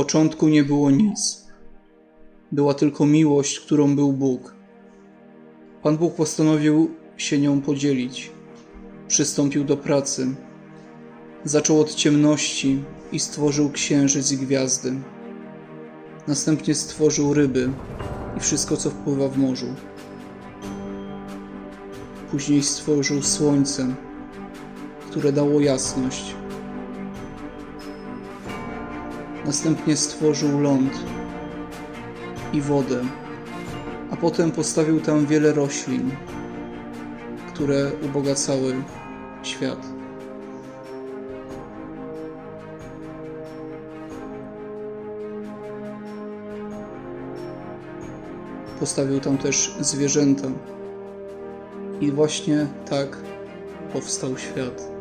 początku nie było nic. Była tylko miłość, którą był Bóg. Pan Bóg postanowił się nią podzielić. Przystąpił do pracy. Zaczął od ciemności i stworzył księżyc i gwiazdy. Następnie stworzył ryby i wszystko, co wpływa w morzu. Później stworzył słońce, które dało jasność. Następnie stworzył ląd i wodę, a potem postawił tam wiele roślin, które ubogacały świat. Postawił tam też zwierzęta. I właśnie tak powstał świat.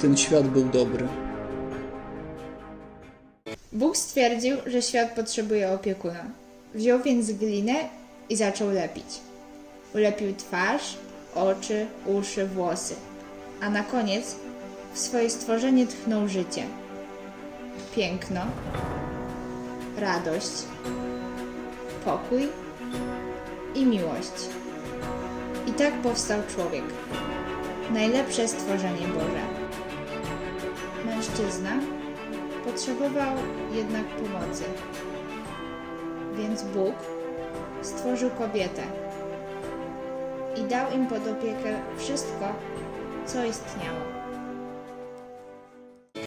Ten świat był dobry. Bóg stwierdził, że świat potrzebuje opiekuna. Wziął więc glinę i zaczął lepić. Ulepił twarz, oczy, uszy, włosy, a na koniec w swoje stworzenie tchnął życie. Piękno, radość, pokój i miłość. I tak powstał człowiek. Najlepsze stworzenie Boże. Mężczyzna potrzebował jednak pomocy. Więc Bóg stworzył kobietę i dał im pod opiekę wszystko, co istniało.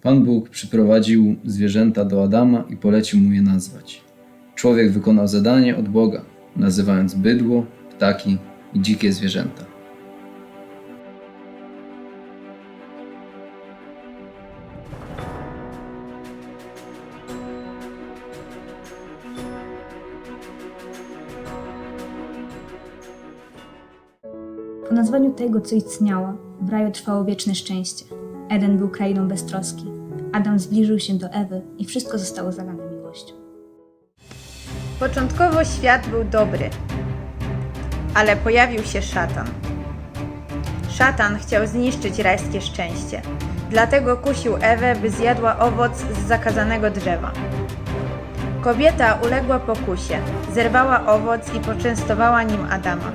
Pan Bóg przyprowadził zwierzęta do Adama i polecił mu je nazwać. Człowiek wykonał zadanie od Boga, nazywając bydło, ptaki i dzikie zwierzęta. Nazwaniu tego, co istniało, w raju trwało wieczne szczęście. Eden był krainą beztroski. Adam zbliżył się do Ewy i wszystko zostało zalane miłością. Początkowo świat był dobry, ale pojawił się szatan. Szatan chciał zniszczyć rajskie szczęście, dlatego kusił Ewę, by zjadła owoc z zakazanego drzewa. Kobieta uległa pokusie, zerwała owoc i poczęstowała nim Adama.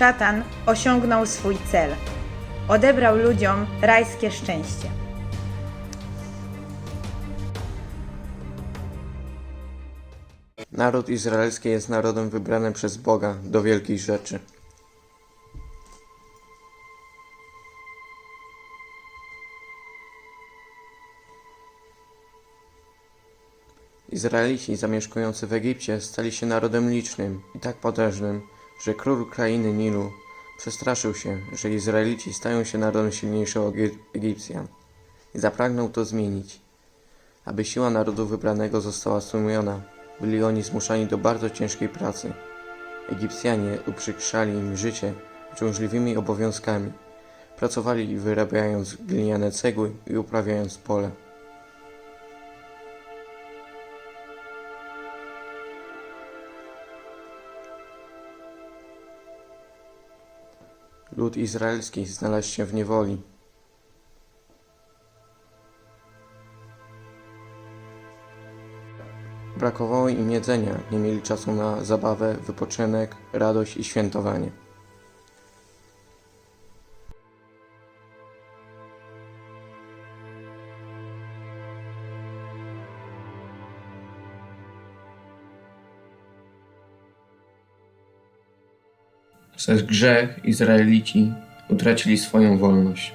Szatan osiągnął swój cel. Odebrał ludziom rajskie szczęście. Naród izraelski jest narodem wybranym przez Boga do wielkich rzeczy. Izraelici zamieszkujący w Egipcie stali się narodem licznym i tak potężnym, że król krainy Nilu przestraszył się, że Izraelici stają się narodem silniejszym od Egipcjan i zapragnął to zmienić. Aby siła narodu wybranego została stłumiona, byli oni zmuszani do bardzo ciężkiej pracy. Egipcjanie uprzykrzali im życie uciążliwymi obowiązkami. Pracowali wyrabiając gliniane cegły i uprawiając pole. Lud izraelski znalazł się w niewoli. Brakowało im jedzenia, nie mieli czasu na zabawę, wypoczynek, radość i świętowanie. Przez grzech Izraelici utracili swoją wolność.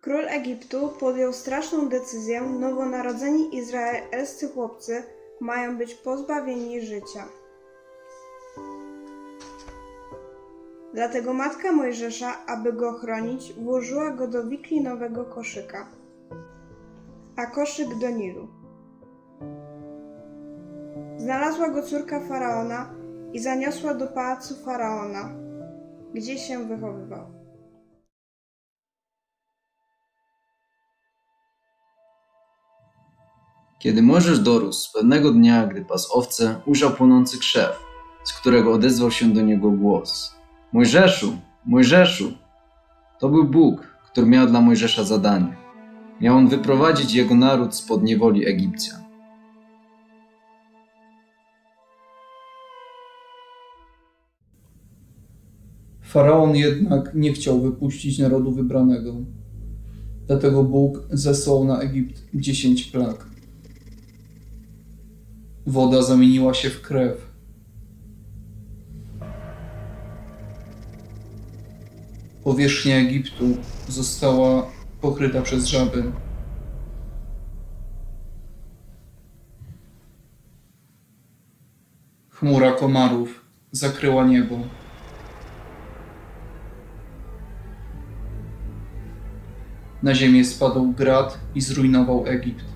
Król Egiptu podjął straszną decyzję. Nowonarodzeni izraelscy chłopcy mają być pozbawieni życia. Dlatego matka Mojżesza, aby go chronić, włożyła go do wiklinowego koszyka, a koszyk do Nilu. Znalazła go córka faraona i zaniosła do pałacu faraona, gdzie się wychowywał. Kiedy Mojżesz dorósł, pewnego dnia, gdy pas owce, ujrzał płonący krzew, z którego odezwał się do niego głos. Mojżeszu, Mojżeszu! To był Bóg, który miał dla Mojżesza zadanie. Miał on wyprowadzić jego naród spod niewoli Egipcjan. Faraon jednak nie chciał wypuścić narodu wybranego. Dlatego Bóg zesłał na Egipt dziesięć plag. Woda zamieniła się w krew. Powierzchnia Egiptu została pokryta przez żaby. Chmura komarów zakryła niebo. Na ziemię spadł grad i zrujnował Egipt.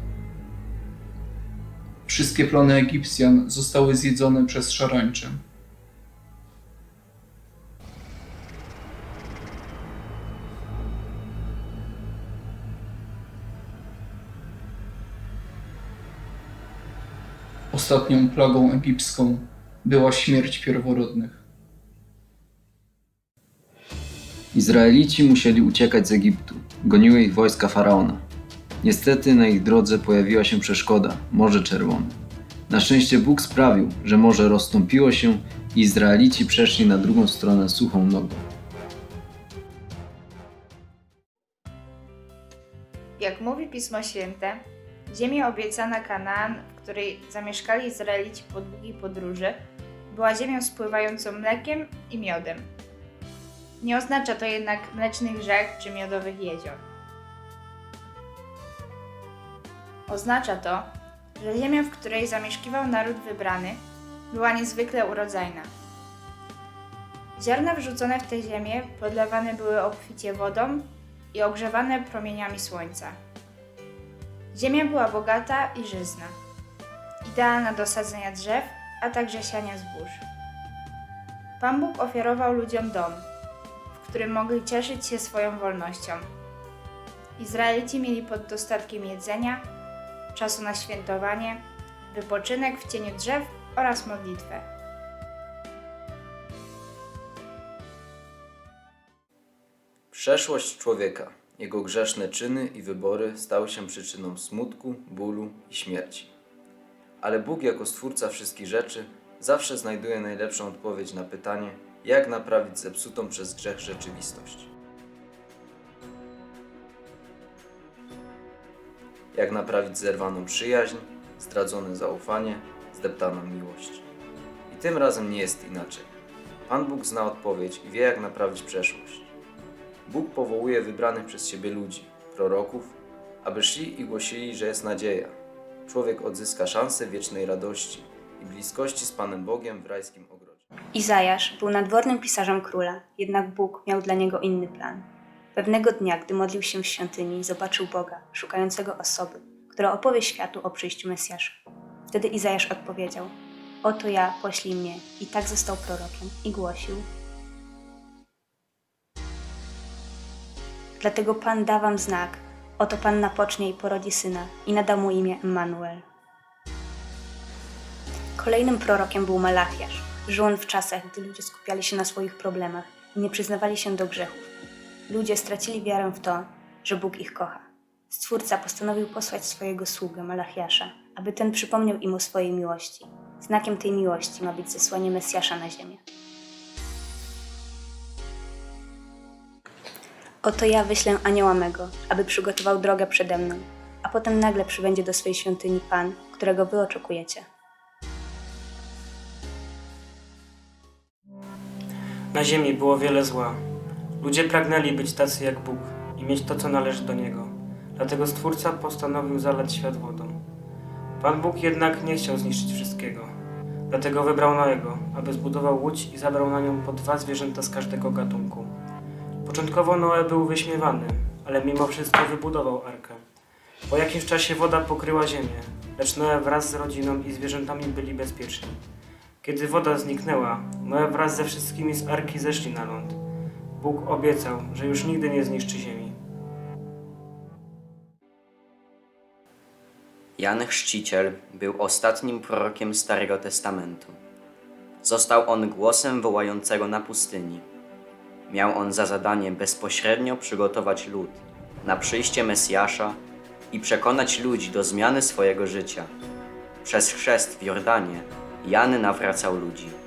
Wszystkie plany Egipcjan zostały zjedzone przez szarańcze. Ostatnią plagą egipską była śmierć pierworodnych. Izraelici musieli uciekać z Egiptu. Goniły ich wojska faraona. Niestety na ich drodze pojawiła się przeszkoda Morze Czerwone. Na szczęście Bóg sprawił, że morze rozstąpiło się i Izraelici przeszli na drugą stronę suchą nogą. Jak mówi Pismo Święte, ziemia obiecana Kanaan, w której zamieszkali Izraelici po długiej podróży, była ziemią spływającą mlekiem i miodem. Nie oznacza to jednak mlecznych rzek czy miodowych jezior. Oznacza to, że ziemia, w której zamieszkiwał naród wybrany, była niezwykle urodzajna. Ziarna wrzucone w tę ziemię podlewane były obficie wodą i ogrzewane promieniami słońca. Ziemia była bogata i żyzna, idealna do sadzenia drzew, a także siania zbóż. Pan Bóg ofiarował ludziom dom, w którym mogli cieszyć się swoją wolnością. Izraelici mieli pod dostatkiem jedzenia, czasu na świętowanie, wypoczynek w cieniu drzew oraz modlitwę. Przeszłość człowieka, jego grzeszne czyny i wybory stały się przyczyną smutku, bólu i śmierci. Ale Bóg, jako stwórca wszystkich rzeczy, zawsze znajduje najlepszą odpowiedź na pytanie, jak naprawić zepsutą przez grzech rzeczywistość. Jak naprawić zerwaną przyjaźń, zdradzone zaufanie, zdeptaną miłość. I tym razem nie jest inaczej. Pan Bóg zna odpowiedź i wie, jak naprawić przeszłość. Bóg powołuje wybranych przez siebie ludzi, proroków, aby szli i głosili, że jest nadzieja. Człowiek odzyska szansę wiecznej radości i bliskości z Panem Bogiem w rajskim ogrodzie. Izajasz był nadwornym pisarzem króla, jednak Bóg miał dla niego inny plan. Pewnego dnia, gdy modlił się w świątyni, zobaczył Boga, szukającego osoby, która opowie światu o przyjściu Mesjasza. Wtedy Izajasz odpowiedział: Oto ja, poślij mnie. I tak został prorokiem i głosił: Dlatego Pan da wam znak. Oto Panna pocznie i porodzi syna i nada mu imię Emmanuel. Kolejnym prorokiem był Malachiasz. Żył on w czasach, gdy ludzie skupiali się na swoich problemach i nie przyznawali się do grzechów. Ludzie stracili wiarę w to, że Bóg ich kocha. Stwórca postanowił posłać swojego sługę Malachiasza, aby ten przypomniał im o swojej miłości. Znakiem tej miłości ma być zesłanie Mesjasza na ziemię. Oto ja wyślę anioła mego, aby przygotował drogę przede mną, a potem nagle przybędzie do swej świątyni Pan, którego wy oczekujecie. Na ziemi było wiele zła. Ludzie pragnęli być tacy jak Bóg i mieć to, co należy do Niego. Dlatego Stwórca postanowił zalać świat wodą. Pan Bóg jednak nie chciał zniszczyć wszystkiego. Dlatego wybrał Noego, aby zbudował łódź i zabrał na nią po dwa zwierzęta z każdego gatunku. Początkowo Noe był wyśmiewany, ale mimo wszystko wybudował arkę. Po jakimś czasie woda pokryła ziemię, lecz Noe wraz z rodziną i zwierzętami byli bezpieczni. Kiedy woda zniknęła, Noe wraz ze wszystkimi z arki zeszli na ląd. Bóg obiecał, że już nigdy nie zniszczy ziemi. Jan Chrzciciel był ostatnim prorokiem Starego Testamentu. Został on głosem wołającego na pustyni. Miał on za zadanie bezpośrednio przygotować lud na przyjście Mesjasza i przekonać ludzi do zmiany swojego życia. Przez chrzest w Jordanie Jan nawracał ludzi.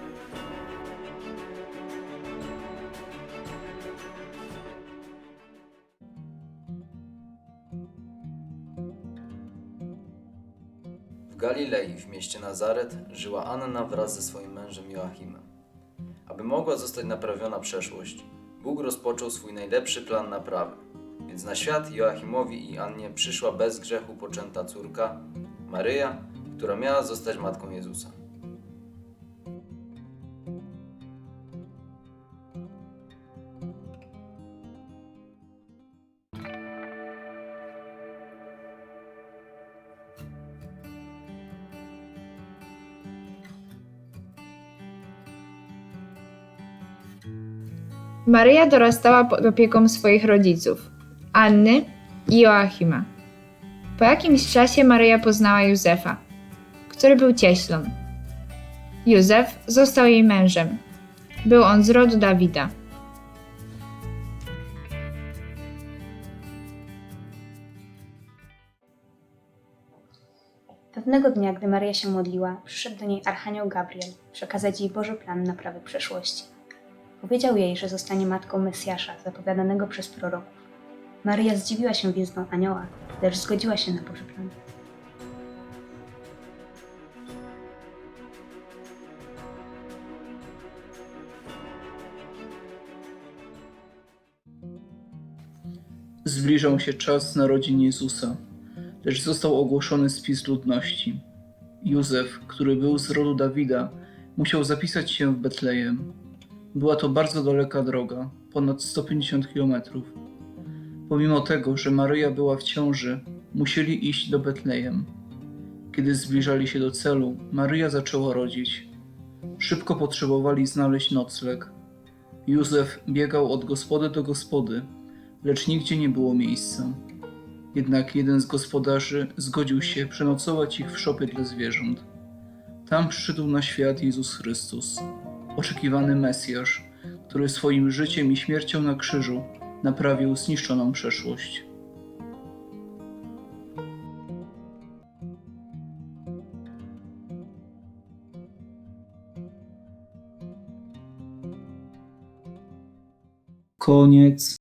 W Galilei, w mieście Nazaret, żyła Anna wraz ze swoim mężem Joachimem. Aby mogła zostać naprawiona przeszłość, Bóg rozpoczął swój najlepszy plan naprawy. Więc na świat Joachimowi i Annie przyszła bez grzechu poczęta córka, Maryja, która miała zostać matką Jezusa. Maryja dorastała pod opieką swoich rodziców, Anny i Joachima. Po jakimś czasie Maryja poznała Józefa, który był cieślą. Józef został jej mężem. Był on z rodu Dawida. Pewnego dnia, gdy Maryja się modliła, przyszedł do niej Archanioł Gabriel przekazać jej Boży plan naprawy przeszłości. Powiedział jej, że zostanie matką Mesjasza, zapowiadanego przez proroków. Maryja zdziwiła się wizytą anioła, lecz zgodziła się na plan. Zbliżał się czas narodzin Jezusa, lecz został ogłoszony spis ludności. Józef, który był z rodu Dawida, musiał zapisać się w Betlejem. Była to bardzo daleka droga, ponad 150 kilometrów. Pomimo tego, że Maryja była w ciąży, musieli iść do Betlejem. Kiedy zbliżali się do celu, Maryja zaczęła rodzić. Szybko potrzebowali znaleźć nocleg. Józef biegał od gospody do gospody, lecz nigdzie nie było miejsca. Jednak jeden z gospodarzy zgodził się przenocować ich w szopie dla zwierząt. Tam przyszedł na świat Jezus Chrystus, oczekiwany Mesjasz, który swoim życiem i śmiercią na krzyżu naprawił zniszczoną przeszłość. Koniec.